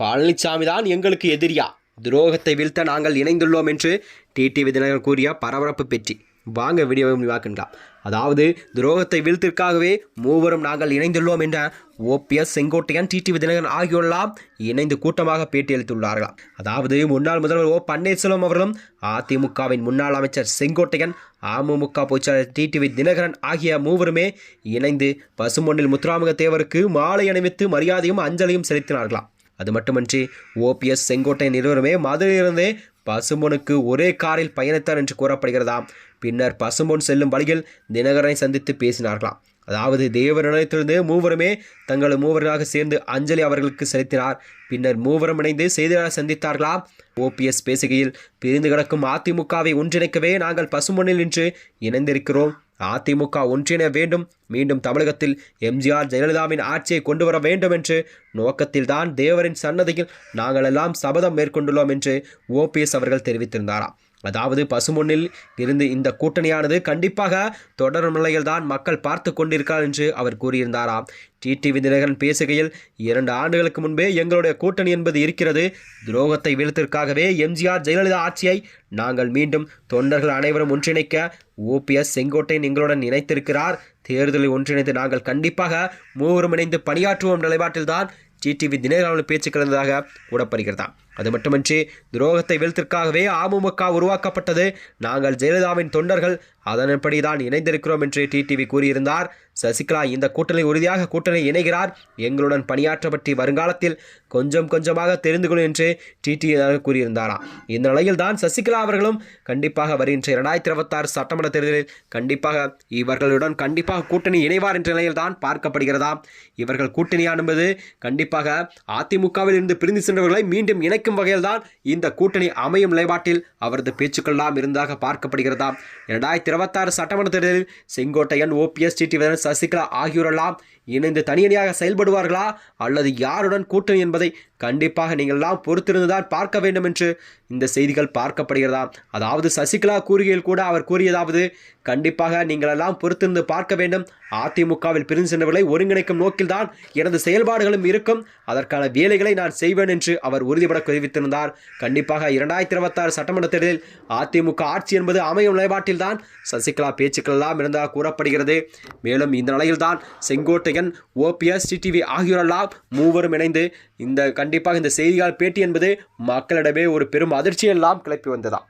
பழனிசாமி தான் எங்களுக்கு எதிரியா? துரோகத்தை வீழ்த்த நாங்கள் இணைந்துள்ளோம் என்று டிடிவி தினகரன் கூறிய பரபரப்பு பெற்றி வாங்க வீடியோவை முடிவாக்குங்களாம் அதாவது துரோகத்தை வீழ்த்திற்காகவே மூவரும் நாங்கள் இணைந்துள்ளோம் என்ற ஓபிஎஸ் செங்கோட்டையன் டிடிவி தினகரன் ஆகியோரெல்லாம் இணைந்து கூட்டமாக பேட்டியளித்துள்ளார்களாம் அதாவது முன்னாள் முதல்வர் ஓ பன்னீர்செல்வம் அவர்களும் அதிமுகவின் முன்னாள் அமைச்சர் செங்கோட்டையன் அமமுக பொதுச்செயலர் டிடிவி தினகரன் ஆகிய மூவருமே இணைந்து பசுமொன்னில் முத்துராமக தேவருக்கு மாலை அணிவித்து மரியாதையும் அஞ்சலியும் செலுத்தினார்களாம். அது மட்டுமன்றி ஓபிஎஸ் செங்கோட்டையன் இருவருமே மதுரையிலிருந்தே பசும்பொனுக்கு ஒரே காரில் பயணித்தார் என்று கூறப்படுகிறதாம். பின்னர் பசும்பொன் செல்லும் வழியில் தினகரனை சந்தித்து பேசினார்களாம். அதாவது தேவ நிலையத்திலிருந்து மூவருமே தங்கள் மூவராக சேர்ந்து அஞ்சலி அவர்களுக்கு செலுத்தினார். பின்னர் மூவரும் இணைந்து செய்தியாளர் சந்தித்தார்களாம். ஓபிஎஸ் பேசுகையில் பிரிந்து கிடக்கும் அதிமுகவை ஒன்றிணைக்கவே நாங்கள் பசும்பொன்னில் நின்று இணைந்திருக்கிறோம். அதிமுக ஒன்றிணைய வேண்டும். மீண்டும் தமிழகத்தில் எம்ஜிஆர் ஜெயலலிதாவின் ஆட்சியை கொண்டு வர வேண்டும் என்று நோக்கத்தில்தான் தேவரின் சன்னதியில் நாங்கள் எல்லாம் சபதம் மேற்கொண்டுள்ளோம் என்று ஓபிஎஸ் அவர்கள் தெரிவித்திருந்தாராம். அதாவது பசுமொன்னில் இருந்து இந்த கூட்டணியானது கண்டிப்பாக தொடரும் நிலையில்தான் மக்கள் பார்த்து கொண்டிருக்கிறார் என்று அவர் கூறியிருந்தாராம் டிடிவி தினகரன் பேசுகையில் இரண்டு ஆண்டுகளுக்கு முன்பே எங்களுடைய கூட்டணி என்பது இருக்கிறது. துரோகத்தை வீழ்த்திற்காகவே எம்ஜிஆர் ஜெயலலிதா ஆட்சியை நாங்கள் மீண்டும் தொண்டர்கள் அனைவரும் ஒன்றிணைக்க ஓபிஎஸ் செங்கோட்டையன் எங்களுடன் இணைத்திருக்கிறார். தேர்தலை ஒன்றிணைந்து நாங்கள் கண்டிப்பாக மூவரும் இணைந்து பணியாற்றுவோம் நிலைப்பாட்டில்தான் டிடிவி தினகரன் பேச்சு கலந்ததாக கூறப்படுகிறதாம். அது மட்டுமின்றி துரோகத்தை வீழ்த்திற்காகவே அமமுக உருவாக்கப்பட்டது. நாங்கள் ஜெயலலிதாவின் தொண்டர்கள். அதன்படி தான் இணைந்திருக்கிறோம் என்று டிடிவி கூறியிருந்தார். சசிகலா இந்த கூட்டணி உறுதியாக கூட்டணி இணைகிறார். எங்களுடன் பணியாற்ற பற்றி வருங்காலத்தில் கொஞ்சம் கொஞ்சமாக தெரிந்து கொள்ளும் என்று டிடிவி கூறியிருந்தாராம் இந்த நிலையில் தான் சசிகலா அவர்களும் கண்டிப்பாக வருகின்ற இரண்டாயிரத்தி இருபத்தாறு சட்டமன்ற தேர்தலில் கண்டிப்பாக இவர்களுடன் கண்டிப்பாக கூட்டணி இணைவார் என்ற நிலையில் தான் பார்க்கப்படுகிறதாம் இவர்கள் கூட்டணி என்பது கண்டிப்பாக அதிமுகவில் இருந்து பிரிந்து சென்றவர்களை மீண்டும் இணைக்கும் வகையில் வகையில்தான் இந்த கூட்டணி அமையும் நிலைப்பாட்டில் அவரது பேச்சுக்கள்லாம் இருந்ததாக பார்க்கப்படுகிறதாம். இரண்டாயிரத்தி இருபத்தாறு சட்டமன்ற தேர்தலில் செங்கோட்டையன் ஓபிஎஸ் டிடிவிதன் சசிகலா ஆகியோரெல்லாம் இணைந்து தனியணியாக செயல்படுவார்களா? அல்லது யாருடன் கூட்டணி என்பதை கண்டிப்பாக நீங்கள்லாம் பொறுத்திருந்துதான் பார்க்க வேண்டும் என்று இந்த செய்திகள் பார்க்கப்படுகிறதா அதாவது சசிகலா கூறுகையில் கூட அவர் கூறியதாவது கண்டிப்பாக நீங்களெல்லாம் பொறுத்திருந்து பார்க்க வேண்டும். அதிமுகவில் பிரிந்து சென்றவர்களை ஒருங்கிணைக்கும் நோக்கில்தான் எனது செயல்பாடுகளும் இருக்கும். அதற்கான வேலைகளை நான் செய்வேன் என்று அவர் உறுதிபட தெரிவித்திருந்தார். கண்டிப்பாக இரண்டாயிரத்தி இருபத்தாறு சட்டமன்ற தேர்தலில் அதிமுக ஆட்சி என்பது அமையும் நிலைப்பாட்டில்தான் சசிகலா பேச்சுக்கள் எல்லாம் இருந்ததாக கூறப்படுகிறது. மேலும் இந்த நிலையில்தான் செங்கோட்டையன் ஓபிஎஸ் டிடிவி ஆகியோரெல்லாம் மூவரும் இணைந்து இந்த கண்டிப்பாக இந்த செய்தியால் பேட்டி என்பது மக்களிடமே ஒரு பெரும் அதிர்ச்சியெல்லாம் கிளப்பி வந்ததா